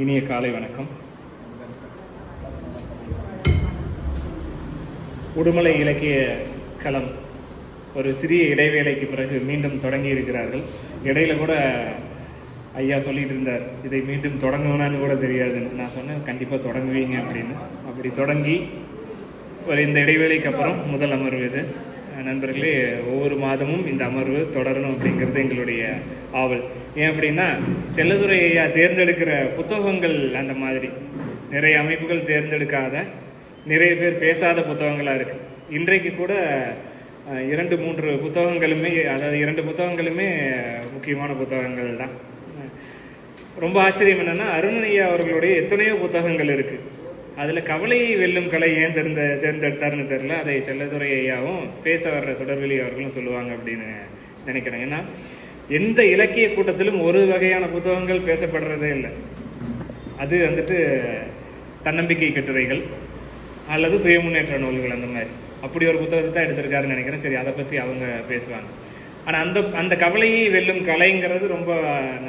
இனிய காலை வணக்கம். உடுமலை இலக்கிய களம் ஒரு சிறிய இடைவேளைக்கு பிறகு மீண்டும் தொடங்கி இருக்கிறார்கள். இடையில கூட ஐயா சொல்லிட்டு இருந்தார் இதை மீண்டும் தொடங்கணும்னு கூட தெரியாதுன்னு. நான் சொன்னேன் கண்டிப்பாக தொடங்குவீங்க அப்படின்னு. அப்படி தொடங்கி ஒரு இந்த இடைவேளைக்கு அப்புறம் முதல் அமர்வு இது. நண்பர்களே ஒவ்வொரு மாதமும் இந்த அமர்வு தொடரணும் அப்படிங்கிறது எங்களுடைய ஆவல். ஏன் அப்படின்னா செல்லதுரையா தேர்ந்தெடுக்கிற புத்தகங்கள் அந்த மாதிரி. நிறைய அமைப்புகள் தேர்ந்தெடுக்காத நிறைய பேர் பேசாத புத்தகங்களாக இருக்குது இன்றைக்கு கூட இரண்டு மூன்று புத்தகங்களுமே அதாவது இரண்டு புத்தகங்களுமே முக்கியமான புத்தகங்கள் தான். ரொம்ப ஆச்சரியம் என்னென்னா அருண் அவர்களுடைய எத்தனையோ புத்தகங்கள் இருக்குது அதில் கவலையை வெல்லும் கலை ஏன் தேர்ந்த தேர்ந்தெடுத்தாருன்னு தெரில அதை செல்லதுரை ஐயாவும் பேச வர்ற சுடர்வெளி அவர்களும் சொல்லுவாங்க அப்படின்னு நினைக்கிறேன். ஏன்னா எந்த இலக்கிய கூட்டத்திலும் ஒரு வகையான புத்தகங்கள் பேசப்படுறதே இல்லை. அது வந்துட்டு தன்னம்பிக்கை கட்டுரைகள் அல்லது சுயமுன்னேற்ற நூல்கள் அந்த மாதிரி. அப்படி ஒரு புத்தகத்தை தான் எடுத்திருக்காருன்னு நினைக்கிறேன். சரி அதை பற்றி அவங்க பேசுவாங்க. ஆனால் அந்த அந்த கவலையை வெல்லும் கலைங்கிறது ரொம்ப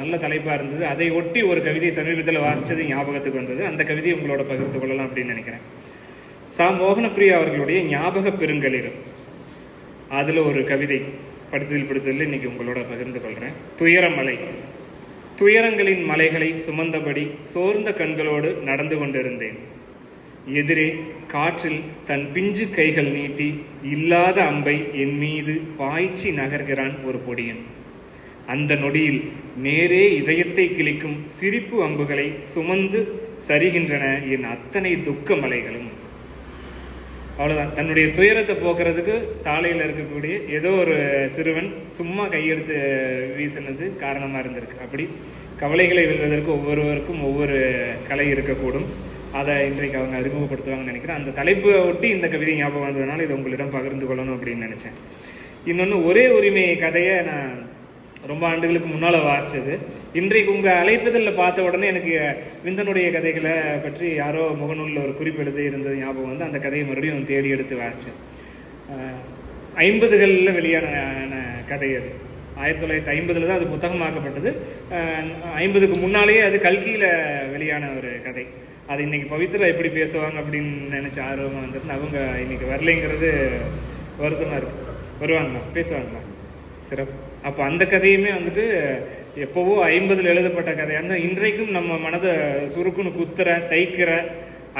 நல்ல தலைப்பாக இருந்தது. அதை ஒட்டி ஒரு கவிதை சமீபத்தில் வாசித்தது ஞாபகத்துக்கு வந்தது. அந்த கவிதையை உங்களோட பகிர்ந்து கொள்ளலாம் அப்படின்னு நினைக்கிறேன். சா மோகனப்பிரியா அவர்களுடைய ஞாபக பெருங்களிர் அதில் ஒரு கவிதை படித்ததில் பிடித்ததில் இன்னைக்கு உங்களோட பகிர்ந்து கொள்கிறேன் துயரமலை. துயரங்களின் மலைகளை சுமந்தபடி சோர்ந்த கண்களோடு நடந்து கொண்டிருந்தேன். எதிரே காற்றில் தன் பிஞ்சு கைகள் நீட்டி இல்லாத அம்பை என் மீது பாய்ச்சி நகர்கிறான் ஒரு பொடியன். அந்த நொடியில் நேரே இதயத்தை கிழிக்கும் சிரிப்பு அம்புகளை சுமந்து சரிகின்றன என் அத்தனை துக்க மலைகளும். அவ்வளோதான் தன்னுடைய துயரத்தை போக்குறதுக்கு சாலையில் இருக்கக்கூடிய ஏதோ ஒரு சிறுவன் சும்மா கையெடுத்து வீசினது காரணமாக இருந்திருக்கு. அப்படி கவலைகளை வெல்வதற்கு ஒவ்வொருவருக்கும் ஒவ்வொரு கலை இருக்கக்கூடும். அதை இன்றைக்கு அவங்க அறிமுகப்படுத்துவாங்கன்னு நினைக்கிறேன். அந்த தலைப்பை ஒட்டி இந்த கவிதை ஞாபகம் வந்ததுனால இதை உங்களிடம் பகிர்ந்து கொள்ளணும் அப்படின்னு நினச்சேன். இன்னொன்று ஒரே உரிமை கதையை நான் ரொம்ப ஆண்டுகளுக்கு முன்னால் வாசித்தது இன்றைக்கு உங்கள் அழைப்புதலில் பார்த்த உடனே எனக்கு விந்தனுடைய கதைகளை பற்றி யாரோ முகநூலில் ஒரு குறிப்பெடுத்து இருந்தது ஞாபகம் வந்து அந்த கதையை மறுபடியும் தேடி எடுத்து வாசித்தேன் ஐம்பதுகளில் வெளியான கதை அது. ஆயிரத்தி தொள்ளாயிரத்தி ஐம்பதில் தான் அது புத்தகமாக்கப்பட்டது. ஐம்பதுக்கு முன்னாலேயே அது கல்கியில் வெளியான ஒரு கதை. அது இன்னைக்கு பவித்ரா எப்படி பேசுவாங்க அப்படின்னு நினச்ச ஆர்வமாக வந்துருந்து அவங்க இன்னைக்கு வரலைங்கிறது வருத்தமாக இருக்கு. வருவாங்களா பேசுவாங்களா சிறப்பு. அப்போ அந்த கதையுமே வந்துட்டு எப்போவோ ஐம்பதில் எழுதப்பட்ட கதையாக இருந்தால் இன்றைக்கும் நம்ம மனதை சுருக்குன்னு குத்துற தைக்கிற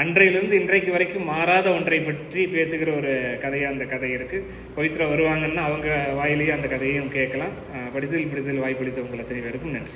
அன்றையிலிருந்து இன்றைக்கு வரைக்கும் மாறாத ஒன்றை பற்றி பேசுகிற ஒரு கதையாக அந்த கதை இருக்குது பவித்ரா வருவாங்கன்னா அவங்க வாயிலேயே அந்த கதையும் கேட்கலாம். படித்தல் படித்ததில் வாய்ப்பளித்த உங்களை தெரிவருக்கும் நன்றி.